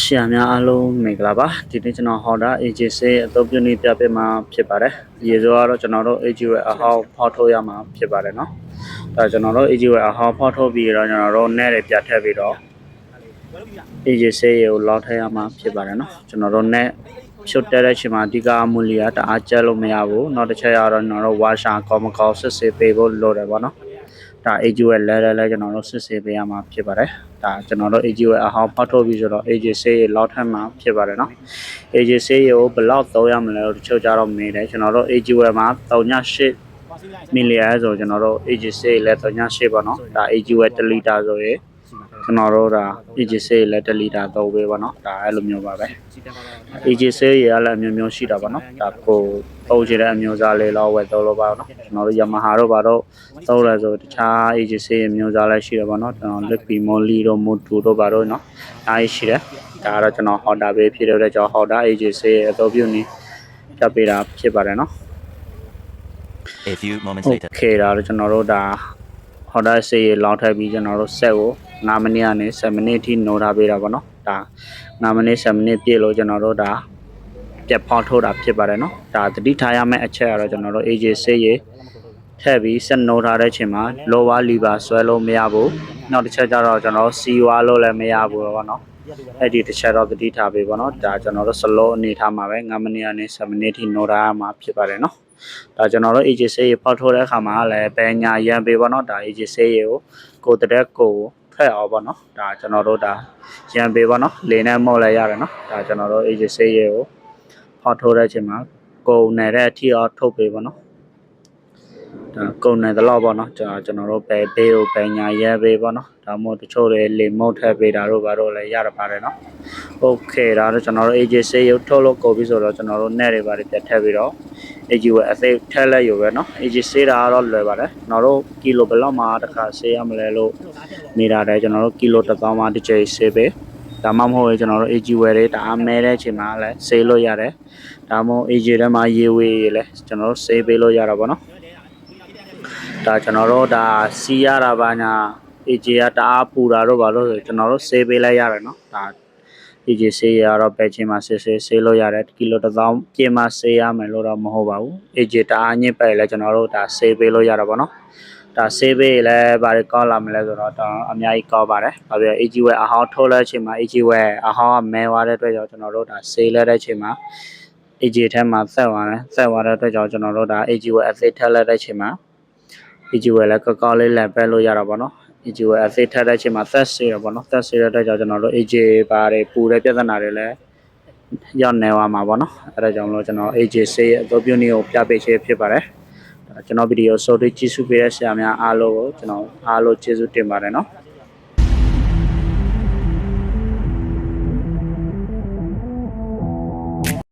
ဆရာများအားလုံးမင်္ဂလာပါဒီနေ့ကျွန်တော်ဟောတာ AJC အသုံးပြုနည်းပြပေးမှာဖြစ်ပါတယ်ရေဆိုကတော့ကျွန်တော်တို့ AG ရဲ့အဟောင်းဖောက်ထုတ်ရမှာဖြစ်ပါတယ်เนาะဒါကျွန်တော်တို့ AG ရဲ့အဟောင်းဖောက်ထုတ်ပြီးတော့ကျွန်တော်တို့ net တွေပြထည့်ပြီးတော့ AJC ရေကိုလောက်ထည့်ရမှာဖြစ်ပါတယ်เนาะကျွန်တော်တို့ net ဖြုတ်တက်တဲ့ချိန်မှာအဓိကအမူလီယာတအားကျက်လို့မရဘူးနောက်တစ်ချက်ကတော့ကျွန်တော်တို့ washer ကောမကောစစ်စစ်ပေးဖို့လိုတယ်ပေါ့နော် ဒါ AGO ရဲ့ level လဲကျွန်တော်တို့စစ်ဆေးပေးရမှာဖြစ်ပါတယ်ဒါကျွန်တော်တို့ AGO ရဲ့အဟောင်းပေါက်ထုတ်ပြီးဆိုတော့ AGC ရဲ့ log ထပ်မှာဖြစ်ပါတယ်နော် AGC ရဲ့ကိုဘယ်လောက်သုံးရမလဲတို့ချုပ်ကြတော့မေးတယ်ကျွန်တော်တို့ AGO မှာ3.8 million ဆိုကျွန်တော်တို့ AGC လဲ3.8ပါနော်ဒါ AGO ရဲ့1 liter ဆိုရင် ကျွန်တော်တို့ဒါ AGC လည်း1လီတာ3ပဲပေါ့နော်ဒါအဲ့လိုမျိုးပါပဲ AGC ရေအလည်းအမျိုးမျိုးရှိတာပေါ့နော်ဒါကိုပုံချတဲ့အမျိုးစားလေးလောက်ဝယ်သုံးလို့ပါတော့ကျွန်တော်တို့ Yamaha တို့ပါတော့သုံးရဆိုတခြား AGC အမျိုးစားလည်းရှိတယ်ပေါ့နော်ကျွန်တော် Liqui Moly တို့ Motu တို့ပါတော့နော်အားရှိတယ်ဒါကတော့ကျွန်တော် Honda ပဲဖြစ်တဲ့ကြောင့် Honda AGC အသုံးပြုနေတက်ပေးတာဖြစ်ပါတယ်နော် A few moments later ခေတာကျွန်တော်တို့ဒါ Honda စေးလောင်းထပ်ပြီးကျွန်တော်တို့ set ကို 9မိနစ်ကနေ7မိနစ်အထိနိုးထားပေးတာပေါ့နော်ဒါ9မိနစ်7မိနစ်ပြည့်လို့ကျွန်တော်တို့ဒါပြတ်ဖောင်းထိုးတာဖြစ်ပါတယ်နော်ဒါတတိထားရမယ့်အချက်ကတော့ကျွန်တော်တို့ AJ စေးရေထည့်ပြီးဆက်နိုးထားတဲ့အချိန်မှာ lower lever ဆွဲလို့မရဘူးနောက်တစ်ချက်ကျတော့ကျွန်တော်တို့ C ဝါလို့လည်းမရဘူးပေါ့နော်အဲ့ဒီတစ်ချက်တော့တတိထားပေးပေါ့နော်ဒါကျွန်တော်တို့ slow အနေထားမှာပဲ9မိနစ်ကနေ7မိနစ်အထိနိုးထားရမှာဖြစ်ပါတယ်နော်ဒါကျွန်တော်တို့ AJC ရေဖောက်ထိုးတဲ့အခါမှာလည်းပဲညာရန်ပေးပေါ့နော်ဒါ AJC ရေကိုကိုတရက်ကို ဖက်အောင်ပေါ့နော်ဒါကျွန်တော်တို့ဒါရန်ပေးပေါ့နော်လေနဲ့မော့လဲရတယ်နော်ဒါကျွန်တော်တို့ AJC ရေကိုဖောက်ထိုးတဲ့အချိန်မှာကုန်နယ်တဲ့အထိအောင်ထုတ်ပေးပေါ့နော်ဒါကုန်နယ်တလောက်ပေါ့နော်ကျွန်တော်ကျွန်တော်တို့ပဲဘေးကိုပဲညာရဲပေးပေါ့နော်ဒါမှမဟုတ်တချို့တွေလေမုတ်ထည့်ပေးတာတို့ဘာတို့လည်းရရပါတယ်နော် โอเคဒါတော့ကျွန်တော်တို့ AJC ရုပ်ထုတ်လို့ကုန်ပြီဆိုတော့ကျွန်တော်တို့ net တွေဘာတွေပြတ်ထည့်ပြီးတော့ AG ဝယ်အသေးထက်လက်ယူပဲเนาะ AG စေးတာကတော့လွယ်ပါတယ်ကျွန်တော်တို့ကီလိုဘယ်လောက်မှတစ်ခါစေးရမလဲလို့နေတာတယ်ကျွန်တော်တို့ကီလိုတစ်သောင်းမှတစ်ချိန်စေးပေးဒါမှမဟုတ်ရင်ကျွန်တော်တို့ AG ဝယ်တွေတအားမဲတဲ့အချိန်မှာလည်းစေးလို့ရတယ်ဒါမှမဟုတ် AG ထဲမှာရေဝေးရေလည်းကျွန်တော်တို့စေးပေးလို့ရတာပေါ့နော်ဒါကျွန်တော်တို့ဒါစီရတာပါညာ AG ကတအားပူတာတော့ဘာလို့လဲဆိုကျွန်တော်တို့စေးပေးလိုက်ရတယ်เนาะဒါ AG ဆေးရတော့ပဲချင်းမှာဆေးဆေးဆေးလို့ရတယ်ကီလိုတစ်သောင်းပြင်မှာဆေးရမယ်လို့တော့မဟုတ်ပါဘူး AG တအားညစ်ပဲလဲကျွန်တော်တို့ဒါဆေးပေးလို့ရတာပေါ့နော်ဒါဆေးပေးလဲဘာတွေကောက်လာမလဲဆိုတော့ဒါအများကြီးကောက်ပါတယ်ဘာဖြစ်လဲ AG ဝဲအဟောင်းထိုးတဲ့အချိန်မှာ AG ဝဲအဟောင်းကမဲသွားတဲ့အတွက်ကြောင့်ကျွန်တော်တို့ဒါဆေးလဲတဲ့အချိန်မှာ AG ထဲမှာဆက်သွားတယ်ဆက်သွားတဲ့အတွက်ကြောင့်ကျွန်တော်တို့ဒါ AG ဝဲအသေးထက်လက်တဲ့အချိန်မှာ AG ဝဲလဲကောက်ကောက်လေးလက်ပဲလို့ရတာပေါ့နော် AG ဝဲအသေးထက်တဲ့အချိန်မှာသက်စေရပေါ့နော်သက်စေတဲ့အတွက်ကြောင့်ကျွန်တော်တို့ AG ပါတယ်ပူတဲ့ပြဿနာတွေလည်းရောက်နေသွားမှာပေါ့နော်အဲဒါကြောင့်မလို့ကျွန်တော် AG ဆေးရဲ့အသုံးပြုနည်းကိုပြပေးခြင်းဖြစ်ပါတယ်ဒါကျွန်တော်ဗီဒီယိုဆိုတွေ့ကြည့်ရှုပေးတဲ့ဆရာများအားလုံးကိုကျွန်တော်အားလုံးကျေးဇူးတင်ပါတယ်နော်